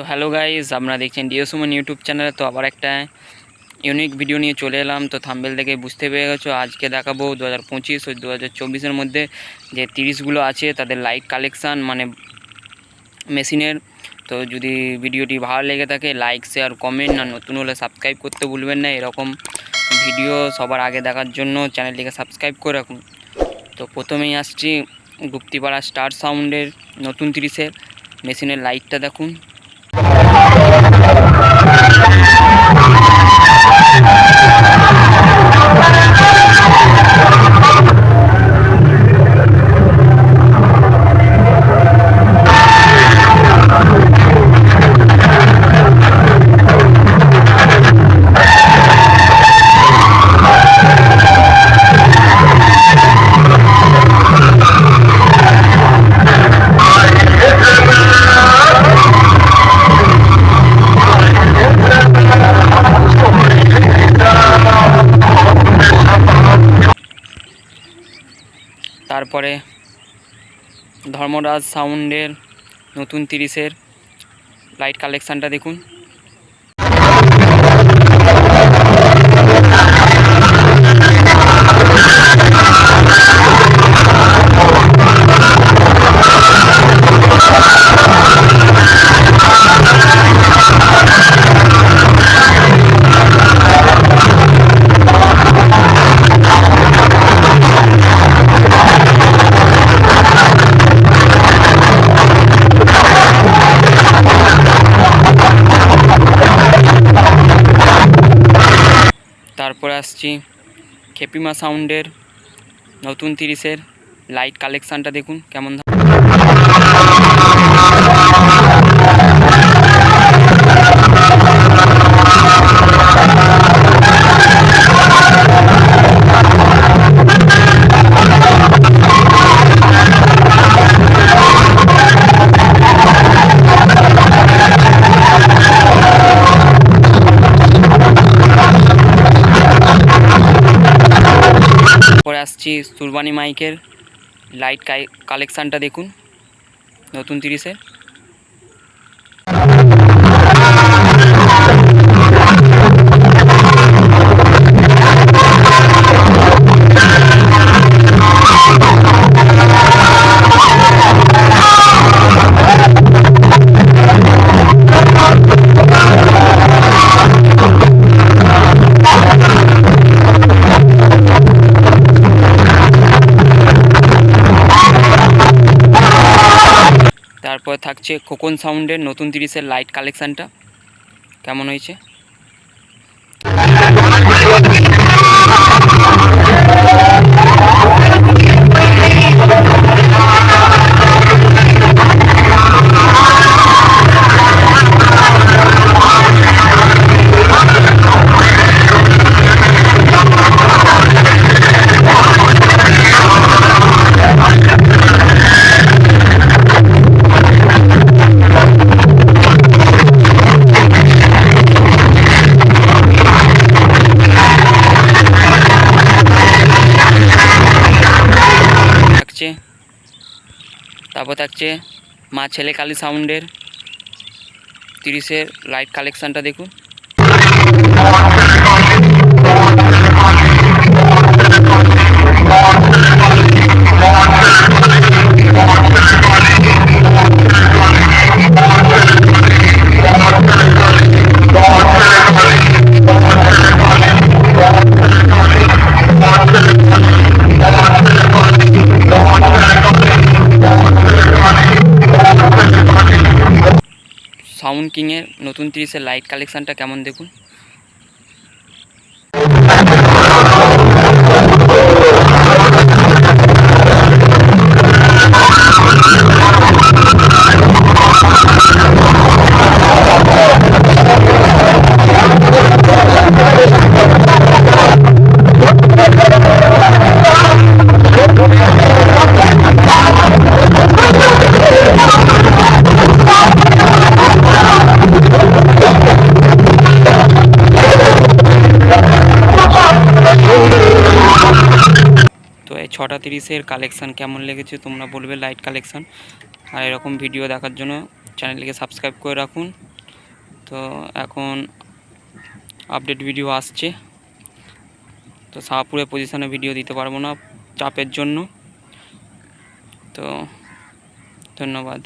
তো hello guys আপনারা দেখছেন ডিও সুমন ইউটিউব চ্যানেলে। তো আবার একটা ইউনিক ভিডিও নিয়ে চলে এলাম। তো থাম্বেল দেখে বুঝতে পেরে গেছো, আজকে দেখাবো দু হাজার পঁচিশ ও দু হাজার চব্বিশের মধ্যে যে তিরিশগুলো আছে, তাদের লাইট কালেকশান মানে মেশিনের তো যদি ভিডিওটি ভালো লেগে থাকে লাইক শেয়ার কমেন্ট আর নতুন হলে সাবস্ক্রাইব করতে ভুলবেন না। এরকম ভিডিও সবার আগে দেখার জন্য চ্যানেলটিকে সাবস্ক্রাইব করে রাখুন। তো প্রথমেই আসছি গুপ্তিপাড়া স্টার সাউন্ডের নতুন তিরিশের। মেশিনের লাইটটা দেখুন। Thank you. তারপরে ধর্মরাজ সাউন্ডের নতুন তিরিশের লাইট কালেকশানটা দেখুন। আসছি। খেপিমা সাউন্ডের নতুন তিরিশের লাইট কালেকশানটা দেখুন কেমন আসছি সুরবানি মাইকের লাইট কালেকশানটা দেখুন নতুন তিরিশের তারপর থাকছে খোকন সাউন্ডের নতুন তিরিশের লাইট কালেকশানটা। কেমন হয়েছে? থাকছে তারপর থাকছে মা ছেলে কালী সাউন্ডের তিরিশের লাইট কালেকশানটা দেখুন। সাউন্ড কিংয়ের নতুন তিরিশের লাইট কালেকশানটা কেমন দেখুন? ছটা তিরিশের কালেকশান কেমন লেগেছে তোমরা বলবে লাইট কালেকশান আর এরকম ভিডিও দেখার জন্য চ্যানেলটিকে সাবস্ক্রাইব করে রাখুন। তো এখন আপডেট ভিডিও আসছে। তো শাহপুরের পজিশানে ভিডিও দিতে পারব না চাপের জন্য। তো ধন্যবাদ।